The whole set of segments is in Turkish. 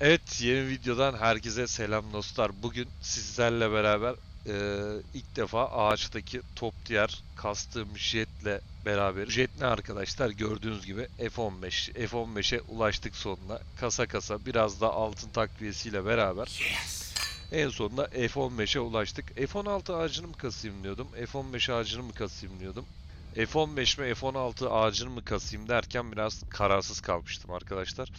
Evet yeni videodan herkese selam dostlar. Bugün sizlerle beraber e, ilk defa ağaçtaki top tier kastığım jetle beraber. Jet ne arkadaşlar gördüğünüz gibi F15. F15'e ulaştık sonunda. Kasa kasa biraz da altın takviyesiyle beraber. En sonunda F15'e ulaştık. F16 ağacını mı kasayım diyordum. F15 ağacını mı kasayım diyordum. F15 mi F16 ağacını mı kasayım derken biraz kararsız kalmıştım arkadaşlar.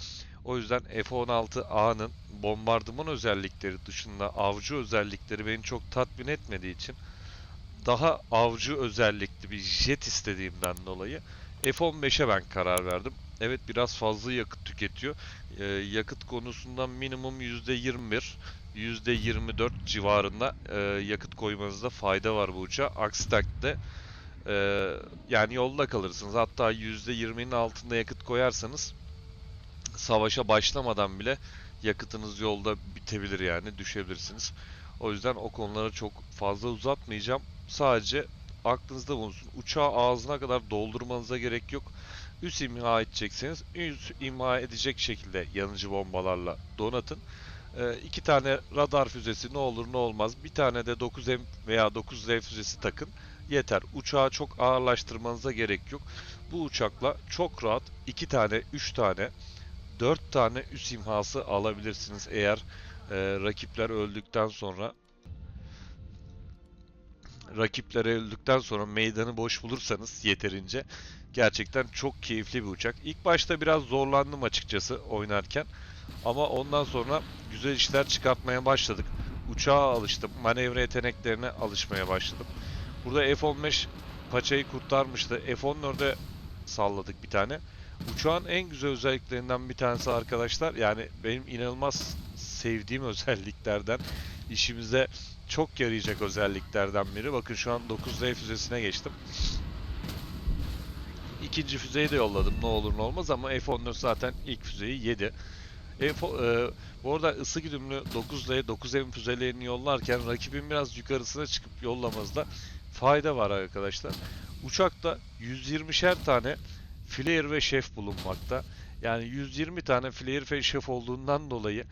O yüzden F-16A'nın bombardıman özellikleri dışında avcı özellikleri beni çok tatmin etmediği için daha avcı özellikli bir jet istediğimden dolayı F-15'e ben karar verdim. Evet biraz fazla yakıt tüketiyor. Ee, yakıt konusunda minimum %21, %24 civarında e, yakıt koymanızda fayda var bu uçağa. Aksi takdirde e, yani yolda kalırsınız. Hatta %20'nin altında yakıt koyarsanız savaşa başlamadan bile yakıtınız yolda bitebilir yani düşebilirsiniz. O yüzden o konuları çok fazla uzatmayacağım. Sadece aklınızda bulunsun. Uçağı ağzına kadar doldurmanıza gerek yok. Üst imha edecekseniz üst imha edecek şekilde yanıcı bombalarla donatın. Ee, iki tane radar füzesi ne olur ne olmaz. Bir tane de 9M veya 9Z füzesi takın. Yeter. Uçağı çok ağırlaştırmanıza gerek yok. Bu uçakla çok rahat iki tane, üç tane 4 tane üst imhası alabilirsiniz eğer e, rakipler öldükten sonra rakipler öldükten sonra meydanı boş bulursanız yeterince gerçekten çok keyifli bir uçak. İlk başta biraz zorlandım açıkçası oynarken ama ondan sonra güzel işler çıkartmaya başladık. Uçağa alıştım, manevra yeteneklerine alışmaya başladım. Burada F-15 paçayı kurtarmıştı. F-14'e salladık bir tane. Uçağın en güzel özelliklerinden bir tanesi arkadaşlar yani benim inanılmaz sevdiğim özelliklerden işimize çok yarayacak özelliklerden biri. Bakın şu an 9Z füzesine geçtim. İkinci füzeyi de yolladım ne olur ne olmaz ama F-14 zaten ilk füzeyi yedi. E, bu arada ısı güdümlü 9Z, 9M füzelerini yollarken rakibin biraz yukarısına çıkıp yollamanızda fayda var arkadaşlar. Uçakta 120'şer tane flare ve şef bulunmakta. Yani 120 tane flare ve şef olduğundan dolayı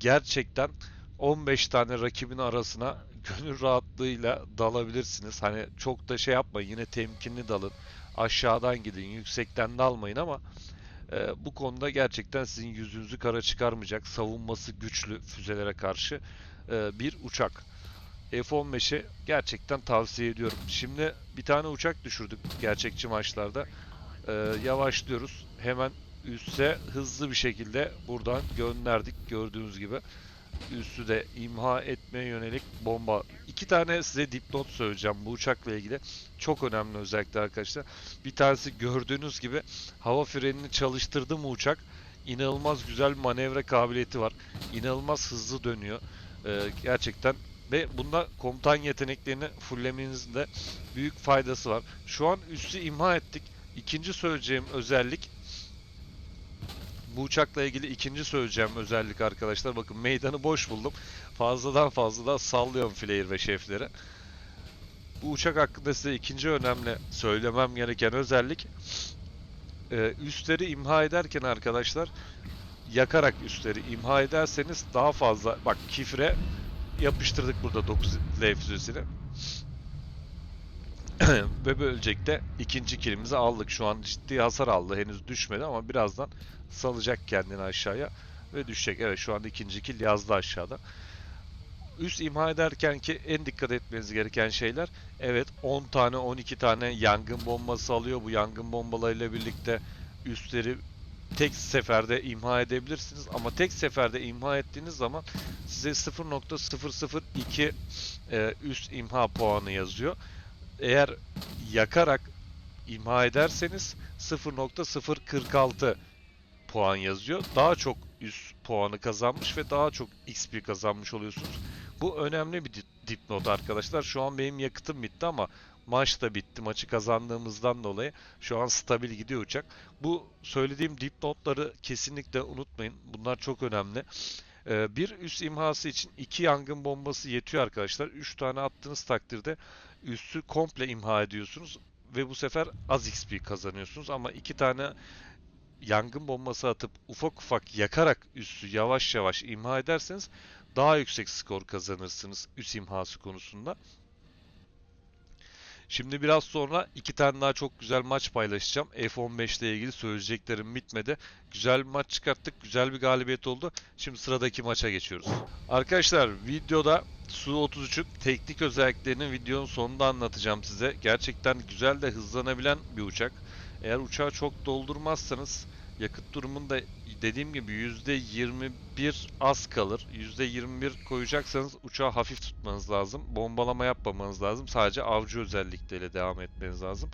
gerçekten 15 tane rakibin arasına gönül rahatlığıyla dalabilirsiniz. Hani çok da şey yapmayın yine temkinli dalın. Aşağıdan gidin, yüksekten dalmayın ama e, bu konuda gerçekten sizin yüzünüzü kara çıkarmayacak savunması güçlü füzelere karşı e, bir uçak. F-15'i gerçekten tavsiye ediyorum. Şimdi bir tane uçak düşürdük gerçekçi maçlarda e, yavaşlıyoruz. Hemen üsse hızlı bir şekilde buradan gönderdik gördüğünüz gibi. Üssü de imha etmeye yönelik bomba. İki tane size dipnot söyleyeceğim bu uçakla ilgili. Çok önemli özellikle arkadaşlar. Bir tanesi gördüğünüz gibi hava frenini çalıştırdı mı uçak inanılmaz güzel manevra kabiliyeti var. İnanılmaz hızlı dönüyor. Ee, gerçekten ve bunda komutan yeteneklerini fulllemenizin de büyük faydası var. Şu an üssü imha ettik. İkinci söyleyeceğim özellik bu uçakla ilgili ikinci söyleyeceğim özellik arkadaşlar. Bakın meydanı boş buldum. Fazladan fazla da sallıyorum flare ve şefleri. Bu uçak hakkında size ikinci önemli söylemem gereken özellik e, üstleri imha ederken arkadaşlar yakarak üstleri imha ederseniz daha fazla bak kifre yapıştırdık burada 9 L füzesini. Ve böylelikle ikinci kilimizi aldık. Şu an ciddi hasar aldı. Henüz düşmedi ama birazdan salacak kendini aşağıya ve düşecek. Evet şu anda ikinci kil yazdı aşağıda. Üst imha ederken ki en dikkat etmeniz gereken şeyler evet 10 tane 12 tane yangın bombası alıyor. Bu yangın bombalarıyla birlikte üstleri tek seferde imha edebilirsiniz ama tek seferde imha ettiğiniz zaman size 0.002 e, üst imha puanı yazıyor eğer yakarak imha ederseniz 0.046 puan yazıyor. Daha çok üst puanı kazanmış ve daha çok XP kazanmış oluyorsunuz. Bu önemli bir dipnot arkadaşlar. Şu an benim yakıtım bitti ama maç da bitti. Maçı kazandığımızdan dolayı şu an stabil gidiyor uçak. Bu söylediğim dipnotları kesinlikle unutmayın. Bunlar çok önemli. Ee, bir üst imhası için iki yangın bombası yetiyor arkadaşlar. Üç tane attığınız takdirde üstü komple imha ediyorsunuz ve bu sefer az XP kazanıyorsunuz ama iki tane yangın bombası atıp ufak ufak yakarak üssü yavaş yavaş imha ederseniz daha yüksek skor kazanırsınız üs imhası konusunda. Şimdi biraz sonra iki tane daha çok güzel maç paylaşacağım. F15 ile ilgili söyleyeceklerim bitmedi. Güzel bir maç çıkarttık. Güzel bir galibiyet oldu. Şimdi sıradaki maça geçiyoruz. Arkadaşlar videoda Su-33'ün teknik özelliklerini videonun sonunda anlatacağım size. Gerçekten güzel de hızlanabilen bir uçak. Eğer uçağı çok doldurmazsanız yakıt durumunda dediğim gibi %21 az kalır. %21 koyacaksanız uçağı hafif tutmanız lazım. Bombalama yapmamanız lazım. Sadece avcı özellikleriyle devam etmeniz lazım.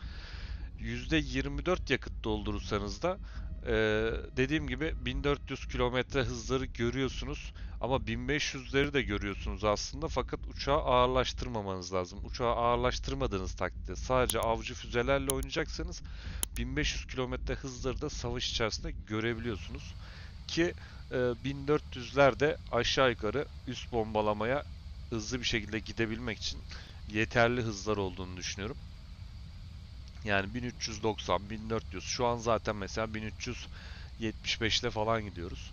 %24 yakıt doldurursanız da eee, dediğim gibi 1400 kilometre hızları görüyorsunuz. Ama 1500'leri de görüyorsunuz aslında fakat uçağı ağırlaştırmamanız lazım. Uçağı ağırlaştırmadığınız takdirde sadece avcı füzelerle oynayacaksanız 1500 kilometre hızları da savaş içerisinde görebiliyorsunuz. Ki e, 1400'ler de aşağı yukarı üst bombalamaya hızlı bir şekilde gidebilmek için yeterli hızlar olduğunu düşünüyorum. Yani 1390, 1400 şu an zaten mesela 1375'le falan gidiyoruz.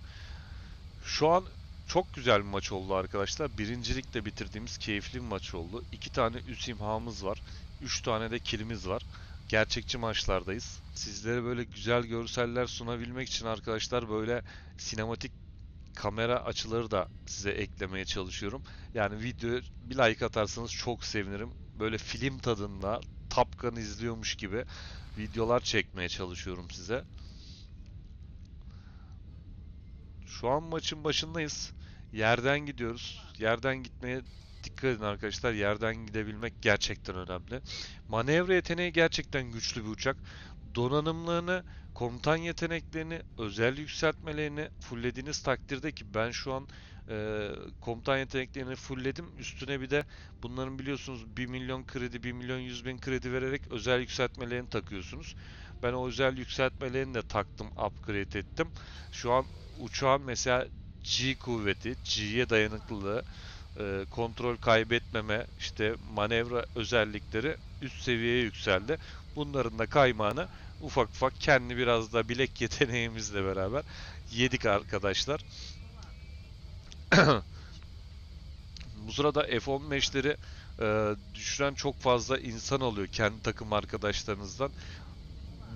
Şu an çok güzel bir maç oldu arkadaşlar. Birincilikle bitirdiğimiz keyifli bir maç oldu. İki tane üst imhamız var. Üç tane de kilimiz var. Gerçekçi maçlardayız. Sizlere böyle güzel görseller sunabilmek için arkadaşlar böyle sinematik kamera açıları da size eklemeye çalışıyorum. Yani video bir like atarsanız çok sevinirim. Böyle film tadında Top Gun izliyormuş gibi videolar çekmeye çalışıyorum size. Şu an maçın başındayız. Yerden gidiyoruz. Yerden gitmeye dikkat edin arkadaşlar. Yerden gidebilmek gerçekten önemli. Manevra yeteneği gerçekten güçlü bir uçak. Donanımlarını, komutan yeteneklerini, özel yükseltmelerini fulllediğiniz takdirde ki ben şu an e, komutan yeteneklerini fullledim. Üstüne bir de bunların biliyorsunuz 1 milyon kredi, 1 milyon 100 bin kredi vererek özel yükseltmelerini takıyorsunuz. Ben o özel yükseltmelerini de taktım, upgrade ettim. Şu an uçağın mesela G kuvveti, G'ye dayanıklılığı, e, kontrol kaybetmeme, işte manevra özellikleri üst seviyeye yükseldi. Bunların da kaymağını ufak ufak kendi biraz da bilek yeteneğimizle beraber yedik arkadaşlar. Bu sırada F-15'leri e, düşüren çok fazla insan oluyor kendi takım arkadaşlarınızdan.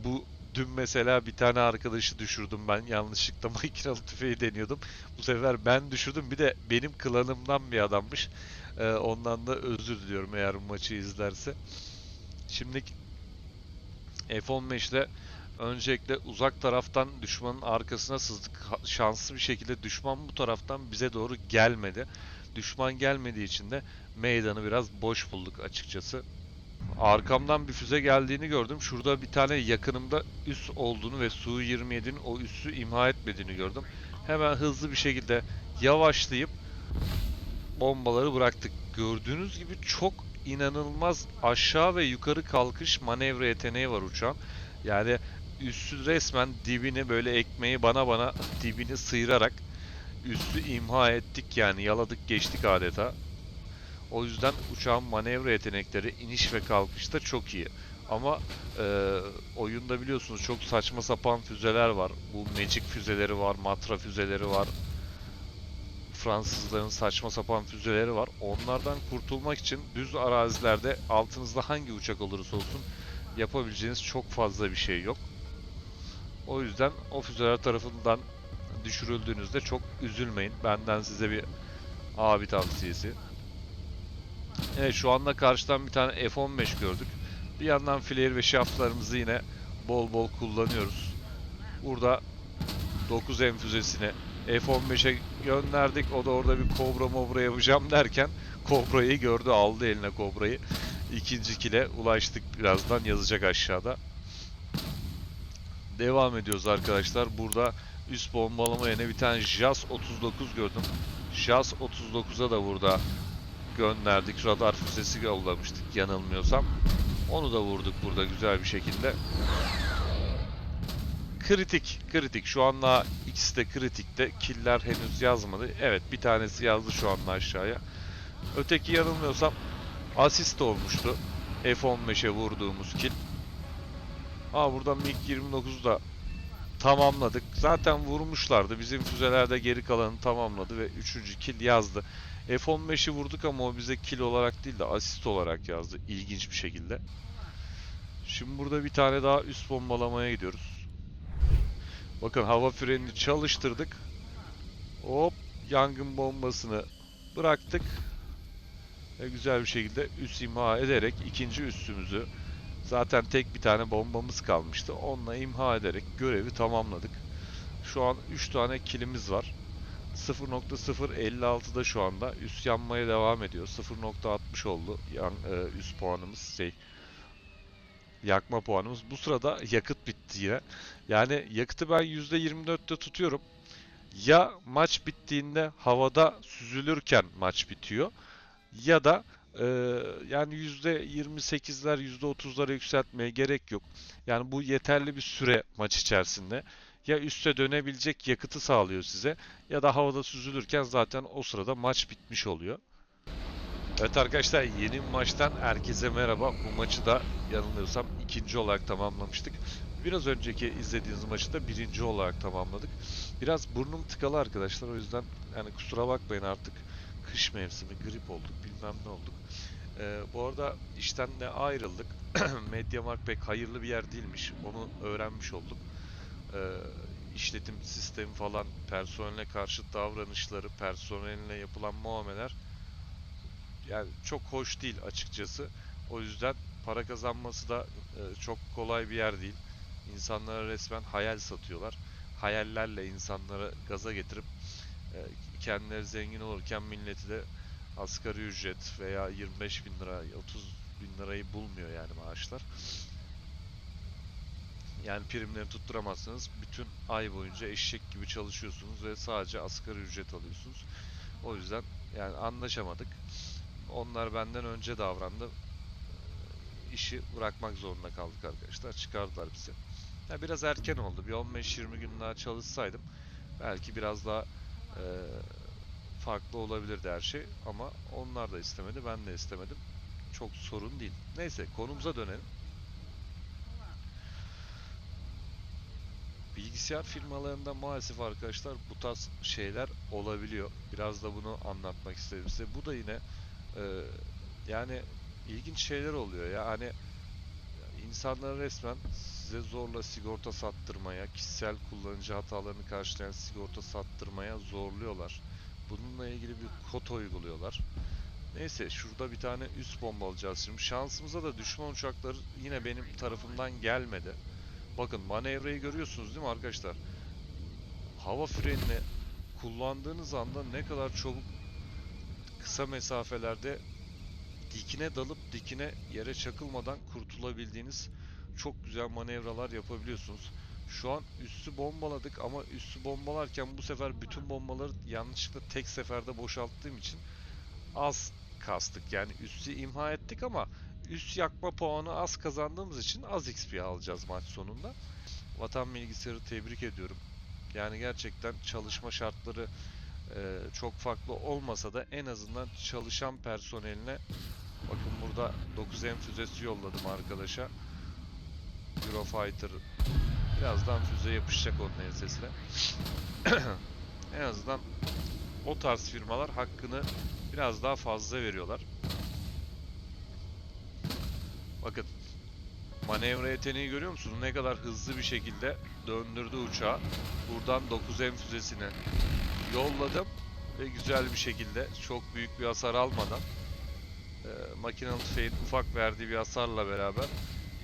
Bu dün mesela bir tane arkadaşı düşürdüm ben yanlışlıkla makinalı tüfeği deniyordum. Bu sefer ben düşürdüm bir de benim klanımdan bir adammış. E, ondan da özür diliyorum eğer maçı izlerse. Şimdi F-15'le öncelikle uzak taraftan düşmanın arkasına sızdık. Şanslı bir şekilde düşman bu taraftan bize doğru gelmedi. Düşman gelmediği için de meydanı biraz boş bulduk açıkçası. Arkamdan bir füze geldiğini gördüm. Şurada bir tane yakınımda üs olduğunu ve Su-27'nin o üssü imha etmediğini gördüm. Hemen hızlı bir şekilde yavaşlayıp bombaları bıraktık. Gördüğünüz gibi çok inanılmaz aşağı ve yukarı kalkış manevra yeteneği var uçağın. Yani üssü resmen dibini böyle ekmeği bana bana dibini sıyırarak üssü imha ettik yani yaladık geçtik adeta. O yüzden uçağın manevra yetenekleri iniş ve kalkışta çok iyi. Ama e, oyunda biliyorsunuz çok saçma sapan füzeler var. Bu Magic füzeleri var, Matra füzeleri var. Fransızların saçma sapan füzeleri var. Onlardan kurtulmak için düz arazilerde altınızda hangi uçak olursa olsun yapabileceğiniz çok fazla bir şey yok. O yüzden o füzeler tarafından düşürüldüğünüzde çok üzülmeyin. Benden size bir abi tavsiyesi. Evet şu anda karşıdan bir tane F-15 gördük. Bir yandan flare ve shaftlarımızı yine bol bol kullanıyoruz. Burada 9 M füzesini F-15'e gönderdik. O da orada bir kobra mobra yapacağım derken kobrayı gördü aldı eline kobrayı. İkinci kile ulaştık birazdan yazacak aşağıda. Devam ediyoruz arkadaşlar. Burada üst bombalama yerine bir tane JAS 39 gördüm. JAS 39'a da burada gönderdik. Radar füzesi yollamıştık yanılmıyorsam. Onu da vurduk burada güzel bir şekilde. Kritik, kritik. Şu anda ikisi de kritikte. Killer henüz yazmadı. Evet bir tanesi yazdı şu anda aşağıya. Öteki yanılmıyorsam asist olmuştu. F-15'e vurduğumuz kill. Aa buradan MiG-29 da tamamladık. Zaten vurmuşlardı. Bizim füzeler de geri kalanı tamamladı ve 3. kill yazdı. F-15'i vurduk ama o bize kill olarak değil de asist olarak yazdı. İlginç bir şekilde. Şimdi burada bir tane daha üst bombalamaya gidiyoruz. Bakın hava frenini çalıştırdık. Hop yangın bombasını bıraktık. Ve güzel bir şekilde üst imha ederek ikinci üstümüzü zaten tek bir tane bombamız kalmıştı. Onunla imha ederek görevi tamamladık. Şu an 3 tane kilimiz var. 0.056'da şu anda üst yanmaya devam ediyor. 0.60 oldu yan, e, üst puanımız şey yakma puanımız. Bu sırada yakıt bitti yine. Yani yakıtı ben %24'te tutuyorum. Ya maç bittiğinde havada süzülürken maç bitiyor ya da e, yani %28'ler %30'lara yükseltmeye gerek yok. Yani bu yeterli bir süre maç içerisinde. Ya üste dönebilecek yakıtı sağlıyor size ya da havada süzülürken zaten o sırada maç bitmiş oluyor. Evet arkadaşlar yeni maçtan herkese merhaba. Bu maçı da yanılmıyorsam ikinci olarak tamamlamıştık. Biraz önceki izlediğiniz maçı da birinci olarak tamamladık. Biraz burnum tıkalı arkadaşlar o yüzden yani kusura bakmayın artık kış mevsimi grip olduk bilmem ne olduk. Ee, bu arada işten de ayrıldık. Mediamarkt pek hayırlı bir yer değilmiş. Onu öğrenmiş olduk. Ee, işletim sistemi falan, personele karşı davranışları, personeline yapılan muameleler yani çok hoş değil açıkçası. O yüzden para kazanması da e, çok kolay bir yer değil. İnsanlara resmen hayal satıyorlar. Hayallerle insanları gaza getirip e, kendileri zengin olurken milleti de asgari ücret veya 25 bin lira, 30 bin lirayı bulmuyor yani maaşlar. Yani primleri tutturamazsanız bütün ay boyunca eşek gibi çalışıyorsunuz ve sadece asgari ücret alıyorsunuz. O yüzden yani anlaşamadık. Onlar benden önce davrandı. Ee, İşi bırakmak zorunda kaldık arkadaşlar. Çıkardılar bizi. Ya biraz erken oldu. Bir 15-20 gün daha çalışsaydım belki biraz daha e, farklı olabilirdi her şey. Ama onlar da istemedi, ben de istemedim. Çok sorun değil. Neyse konumuza dönelim. Bilgisayar firmalarında maalesef arkadaşlar bu tarz şeyler olabiliyor. Biraz da bunu anlatmak istedim size. Bu da yine e, yani ilginç şeyler oluyor ya. Hani insanları resmen size zorla sigorta sattırmaya, kişisel kullanıcı hatalarını karşılayan sigorta sattırmaya zorluyorlar. Bununla ilgili bir kod uyguluyorlar. Neyse şurada bir tane üst bomba alacağız şimdi. Şansımıza da düşman uçakları yine benim tarafımdan gelmedi. Bakın manevrayı görüyorsunuz değil mi arkadaşlar? Hava frenini kullandığınız anda ne kadar çabuk kısa mesafelerde dikine dalıp dikine yere çakılmadan kurtulabildiğiniz çok güzel manevralar yapabiliyorsunuz. Şu an üssü bombaladık ama üssü bombalarken bu sefer bütün bombaları yanlışlıkla tek seferde boşalttığım için az kastık. Yani üssü imha ettik ama üst yakma puanı az kazandığımız için az XP alacağız maç sonunda. Vatan bilgisayarı tebrik ediyorum. Yani gerçekten çalışma şartları e, çok farklı olmasa da en azından çalışan personeline bakın burada 9M füzesi yolladım arkadaşa. Eurofighter birazdan füze yapışacak onun ensesine. en azından o tarz firmalar hakkını biraz daha fazla veriyorlar. Bakın manevra yeteneği görüyor musunuz? Ne kadar hızlı bir şekilde döndürdü uçağı. Buradan 9M füzesini yolladım ve güzel bir şekilde çok büyük bir hasar almadan e, makinalı tüfeğin ufak verdiği bir hasarla beraber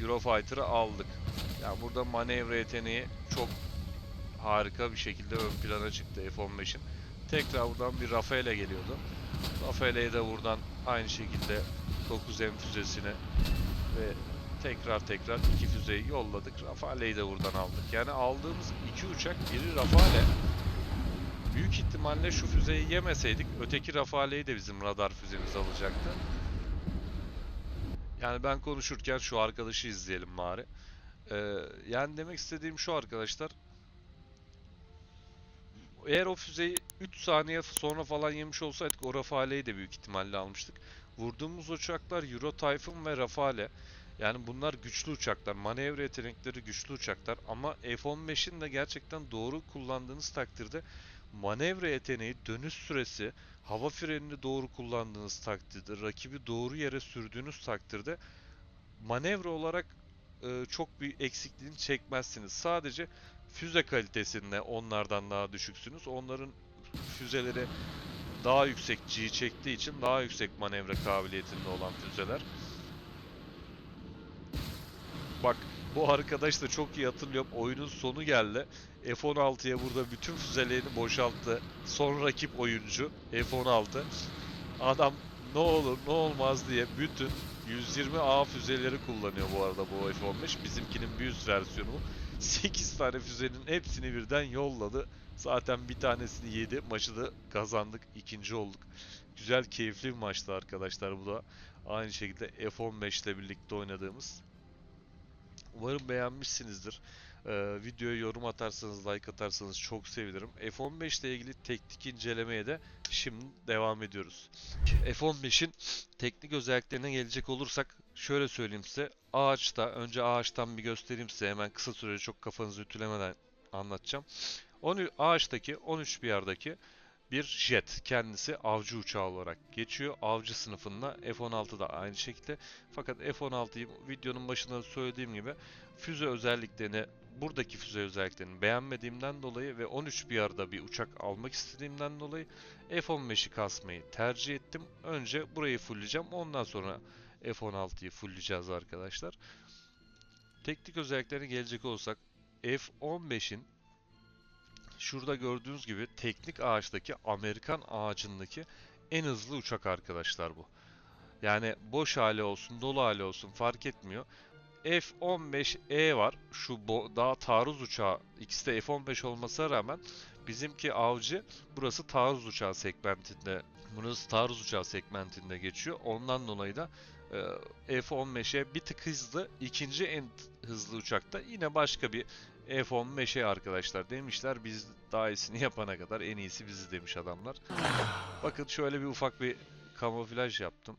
Eurofighter'ı aldık. Yani burada manevra yeteneği çok harika bir şekilde ön plana çıktı F-15'in. Tekrar buradan bir Rafael'e geliyordu. Rafael'e de buradan aynı şekilde 9M füzesine ve tekrar tekrar iki füzeyi yolladık. Rafale'yi de buradan aldık. Yani aldığımız iki uçak biri Rafale. Büyük ihtimalle şu füzeyi yemeseydik öteki Rafale'yi de bizim radar füzemiz alacaktı. Yani ben konuşurken şu arkadaşı izleyelim bari. Ee, yani demek istediğim şu arkadaşlar. Eğer o füzeyi 3 saniye sonra falan yemiş olsaydık o Rafale'yi de büyük ihtimalle almıştık. Vurduğumuz uçaklar Euro Typhoon ve Rafale. Yani bunlar güçlü uçaklar, manevra yetenekleri güçlü uçaklar ama F-15'in de gerçekten doğru kullandığınız takdirde manevra yeteneği, dönüş süresi, hava frenini doğru kullandığınız takdirde, rakibi doğru yere sürdüğünüz takdirde manevra olarak e, çok bir eksikliğini çekmezsiniz. Sadece füze kalitesinde onlardan daha düşüksünüz. Onların füzeleri daha yüksek G çektiği için daha yüksek manevra kabiliyetinde olan füzeler. Bak bu arkadaş da çok iyi hatırlıyorum. Oyunun sonu geldi. F-16'ya burada bütün füzelerini boşalttı. Son rakip oyuncu F-16. Adam ne olur ne olmaz diye bütün 120A füzeleri kullanıyor bu arada bu F-15. Bizimkinin bir üst versiyonu bu. 8 tane füzenin hepsini birden yolladı. Zaten bir tanesini yedi. Maçı da kazandık. ikinci olduk. Güzel, keyifli bir maçtı arkadaşlar bu da. Aynı şekilde F-15 ile birlikte oynadığımız. Umarım beğenmişsinizdir. Ee, videoya yorum atarsanız, like atarsanız çok sevinirim. F-15 ile ilgili teknik incelemeye de şimdi devam ediyoruz. F-15'in teknik özelliklerine gelecek olursak şöyle söyleyeyim size. Ağaçta, önce ağaçtan bir göstereyim size. Hemen kısa sürede çok kafanızı ütülemeden anlatacağım. Onu ağaçtaki 13 bir yerdeki bir jet. Kendisi avcı uçağı olarak geçiyor. Avcı sınıfında F-16 da aynı şekilde. Fakat F-16'yı videonun başında söylediğim gibi füze özelliklerini buradaki füze özelliklerini beğenmediğimden dolayı ve 13 bir arada bir uçak almak istediğimden dolayı F-15'i kasmayı tercih ettim. Önce burayı fullleyeceğim. Ondan sonra F-16'yı fullleyeceğiz arkadaşlar. Teknik özelliklerine gelecek olursak F-15'in şurada gördüğünüz gibi teknik ağaçtaki Amerikan ağacındaki en hızlı uçak arkadaşlar bu. Yani boş hali olsun, dolu hali olsun fark etmiyor. F-15E var. Şu daha taarruz uçağı. İkisi de F-15 olmasına rağmen bizimki avcı. Burası taarruz uçağı segmentinde. Burası taarruz uçağı segmentinde geçiyor. Ondan dolayı da e, F-15'e bir tık hızlı. ikinci en hızlı uçakta yine başka bir F-15'e arkadaşlar demişler. Biz daha iyisini yapana kadar en iyisi biziz demiş adamlar. Bakın şöyle bir ufak bir kamuflaj yaptım.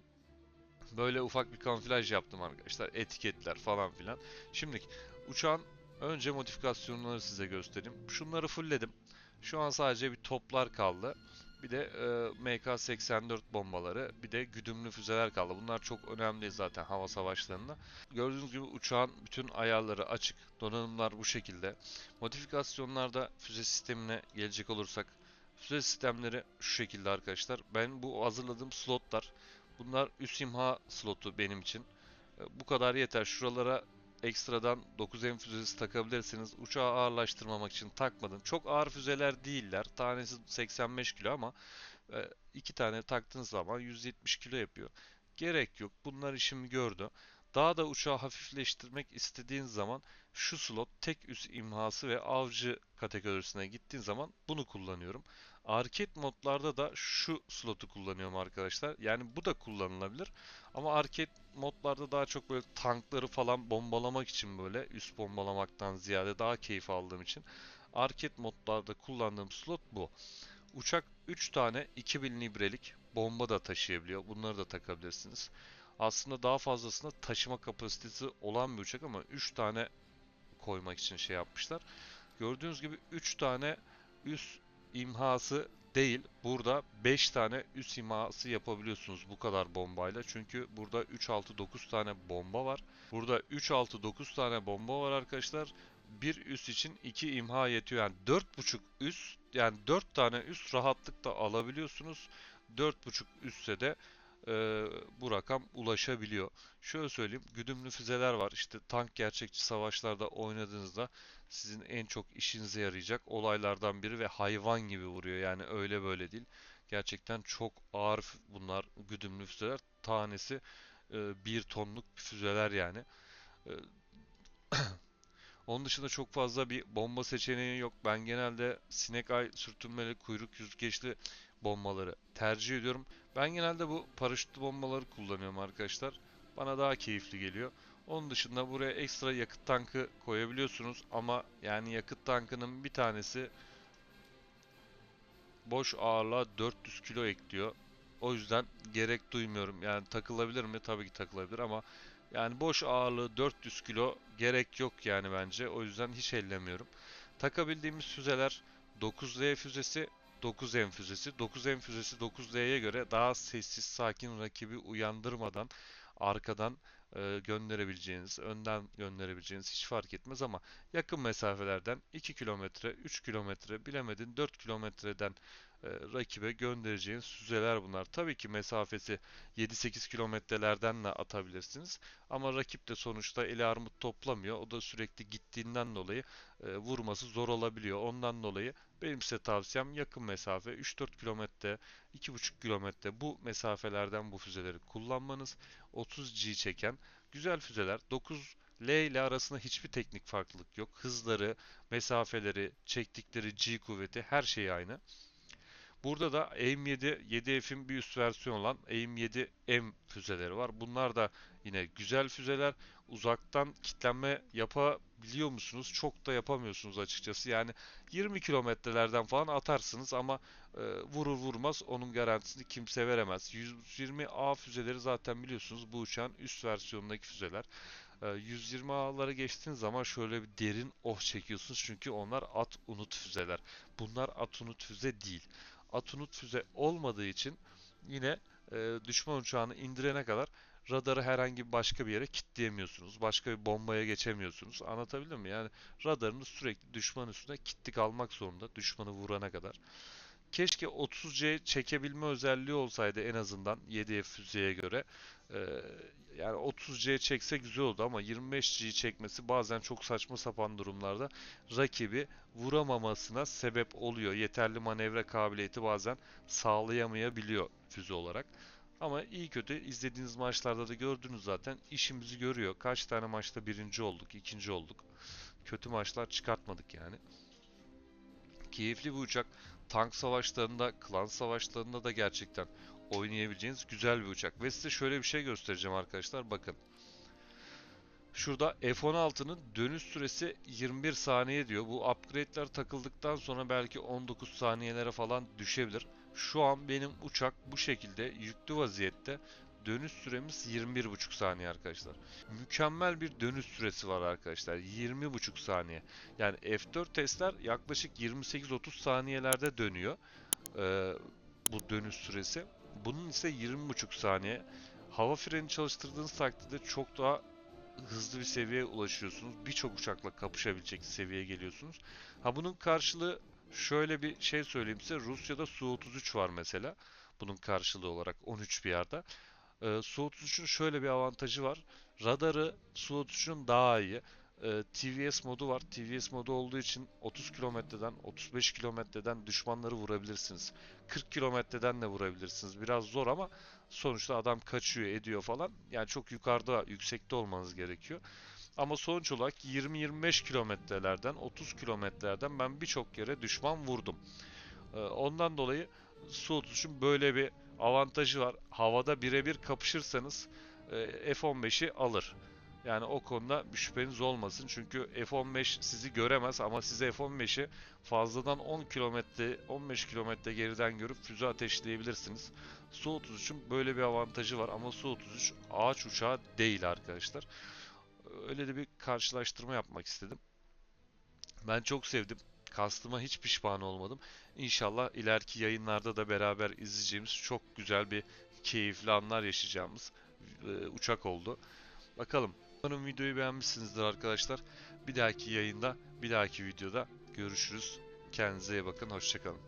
Böyle ufak bir kamuflaj yaptım arkadaşlar. Etiketler falan filan. Şimdi uçağın önce modifikasyonları size göstereyim. Şunları fullledim. Şu an sadece bir toplar kaldı. Bir de e, MK-84 bombaları, bir de güdümlü füzeler kaldı. Bunlar çok önemli zaten hava savaşlarında. Gördüğünüz gibi uçağın bütün ayarları açık. Donanımlar bu şekilde. Modifikasyonlarda füze sistemine gelecek olursak, füze sistemleri şu şekilde arkadaşlar. Ben bu hazırladığım slotlar, bunlar üst imha slotu benim için. E, Bu kadar yeter. Şuralara ekstradan 9M füzesi takabilirsiniz. Uçağı ağırlaştırmamak için takmadım. Çok ağır füzeler değiller. Tanesi 85 kilo ama e, iki tane taktığınız zaman 170 kilo yapıyor. Gerek yok. Bunlar işimi gördü. Daha da uçağı hafifleştirmek istediğin zaman şu slot tek üst imhası ve avcı kategorisine gittiğin zaman bunu kullanıyorum. Arcade modlarda da şu slotu kullanıyorum arkadaşlar. Yani bu da kullanılabilir. Ama arcade modlarda daha çok böyle tankları falan bombalamak için böyle üst bombalamaktan ziyade daha keyif aldığım için arcade modlarda kullandığım slot bu. Uçak 3 tane 2000 librelik bomba da taşıyabiliyor. Bunları da takabilirsiniz. Aslında daha fazlasını taşıma kapasitesi olan bir uçak ama 3 tane koymak için şey yapmışlar. Gördüğünüz gibi 3 tane üst imhası değil. Burada 5 tane üst imhası yapabiliyorsunuz bu kadar bombayla. Çünkü burada 3 6 9 tane bomba var. Burada 3 6 9 tane bomba var arkadaşlar. Bir üst için 2 imha yetiyor. Yani 4.5 üst yani 4 tane üst rahatlıkla alabiliyorsunuz. 4.5 üstse de e, bu rakam ulaşabiliyor. Şöyle söyleyeyim, güdümlü füzeler var. İşte tank gerçekçi savaşlarda oynadığınızda sizin en çok işinize yarayacak olaylardan biri ve hayvan gibi vuruyor. Yani öyle böyle değil. Gerçekten çok ağır bunlar güdümlü füzeler. Tanesi e, bir tonluk füzeler yani. E, onun dışında çok fazla bir bomba seçeneği yok. Ben genelde sinek ay sürtünmeli, kuyruk yüzgeçli bombaları tercih ediyorum. Ben genelde bu paraşütlü bombaları kullanıyorum arkadaşlar. Bana daha keyifli geliyor. Onun dışında buraya ekstra yakıt tankı koyabiliyorsunuz ama yani yakıt tankının bir tanesi boş ağırlığa 400 kilo ekliyor. O yüzden gerek duymuyorum. Yani takılabilir mi? Tabii ki takılabilir ama Yani boş ağırlığı 400 kilo gerek yok yani bence. O yüzden hiç ellemiyorum. Takabildiğimiz füzeler 9Z füzesi, 9M füzesi. 9M füzesi 9Z'ye göre daha sessiz, sakin rakibi uyandırmadan arkadan e, gönderebileceğiniz, önden gönderebileceğiniz hiç fark etmez ama yakın mesafelerden 2 kilometre, 3 kilometre, bilemedin 4 kilometreden e, rakibe göndereceğiniz füzeler bunlar. Tabii ki mesafesi 7-8 kilometrelerden de atabilirsiniz. Ama rakip de sonuçta eli armut toplamıyor. O da sürekli gittiğinden dolayı e, vurması zor olabiliyor. Ondan dolayı benim size tavsiyem yakın mesafe 3-4 kilometre, 2,5 kilometre bu mesafelerden bu füzeleri kullanmanız. 30 G çeken güzel füzeler. 9 L ile arasında hiçbir teknik farklılık yok. Hızları, mesafeleri, çektikleri G kuvveti her şey aynı. Burada da AIM-7 7F'in bir üst versiyonu olan AIM-7M füzeleri var. Bunlar da yine güzel füzeler. Uzaktan kitlenme yapabiliyor musunuz? Çok da yapamıyorsunuz açıkçası. Yani 20 kilometrelerden falan atarsınız ama e, vurur vurmaz onun garantisini kimse veremez. 120A füzeleri zaten biliyorsunuz bu uçağın üst versiyonundaki füzeler. E, 120A'ları geçtiğiniz zaman şöyle bir derin oh çekiyorsunuz çünkü onlar at unut füzeler. Bunlar at unut füze değil. Atunut füze olmadığı için yine e, düşman uçağını indirene kadar radarı herhangi bir başka bir yere kilitleyemiyorsunuz. Başka bir bombaya geçemiyorsunuz. Anlatabildim mi? Yani radarınız sürekli düşman üstüne kilitli kalmak zorunda düşmanı vurana kadar. Keşke 30C çekebilme özelliği olsaydı en azından 7F füzeye göre. Ee, yani 30C çekse güzel oldu ama 25G çekmesi bazen çok saçma sapan durumlarda rakibi vuramamasına sebep oluyor. Yeterli manevra kabiliyeti bazen sağlayamayabiliyor füze olarak. Ama iyi kötü izlediğiniz maçlarda da gördünüz zaten işimizi görüyor. Kaç tane maçta birinci olduk, ikinci olduk. Kötü maçlar çıkartmadık yani. Keyifli bir uçak. Tank savaşlarında, klan savaşlarında da gerçekten oynayabileceğiniz güzel bir uçak. Ve size şöyle bir şey göstereceğim arkadaşlar. Bakın. Şurada F-16'nın dönüş süresi 21 saniye diyor. Bu upgrade'ler takıldıktan sonra belki 19 saniyelere falan düşebilir. Şu an benim uçak bu şekilde yüklü vaziyette dönüş süremiz 21,5 saniye arkadaşlar. Mükemmel bir dönüş süresi var arkadaşlar. 20,5 saniye. Yani F4 testler yaklaşık 28-30 saniyelerde dönüyor. Ee, bu dönüş süresi. Bunun ise 20,5 saniye. Hava freni çalıştırdığınız takdirde çok daha hızlı bir seviyeye ulaşıyorsunuz. Birçok uçakla kapışabilecek seviyeye geliyorsunuz. Ha bunun karşılığı şöyle bir şey söyleyeyim size. Rusya'da Su-33 var mesela. Bunun karşılığı olarak 13 bir yerde. Ee, Su-33'ün şöyle bir avantajı var. Radarı Su-33'ün daha iyi. Ee, TVS modu var. TVS modu olduğu için 30 kilometreden, 35 kilometreden düşmanları vurabilirsiniz. 40 kilometreden de vurabilirsiniz. Biraz zor ama sonuçta adam kaçıyor, ediyor falan. Yani çok yukarıda, yüksekte olmanız gerekiyor. Ama sonuç olarak 20-25 kilometrelerden, 30 kilometrelerden ben birçok yere düşman vurdum. Ee, ondan dolayı Su-33'ün böyle bir avantajı var. Havada birebir kapışırsanız e, F-15'i alır. Yani o konuda bir şüpheniz olmasın. Çünkü F-15 sizi göremez ama size F-15'i fazladan 10 kilometre, 15 kilometre geriden görüp füze ateşleyebilirsiniz. Su-33'ün böyle bir avantajı var ama Su-33 ağaç uçağı değil arkadaşlar. Öyle de bir karşılaştırma yapmak istedim. Ben çok sevdim. Kastıma hiç pişman olmadım. İnşallah ileriki yayınlarda da beraber izleyeceğimiz çok güzel bir keyifli anlar yaşayacağımız e, uçak oldu. Bakalım. Umarım videoyu beğenmişsinizdir arkadaşlar. Bir dahaki yayında, bir dahaki videoda görüşürüz. Kendinize iyi bakın. Hoşçakalın.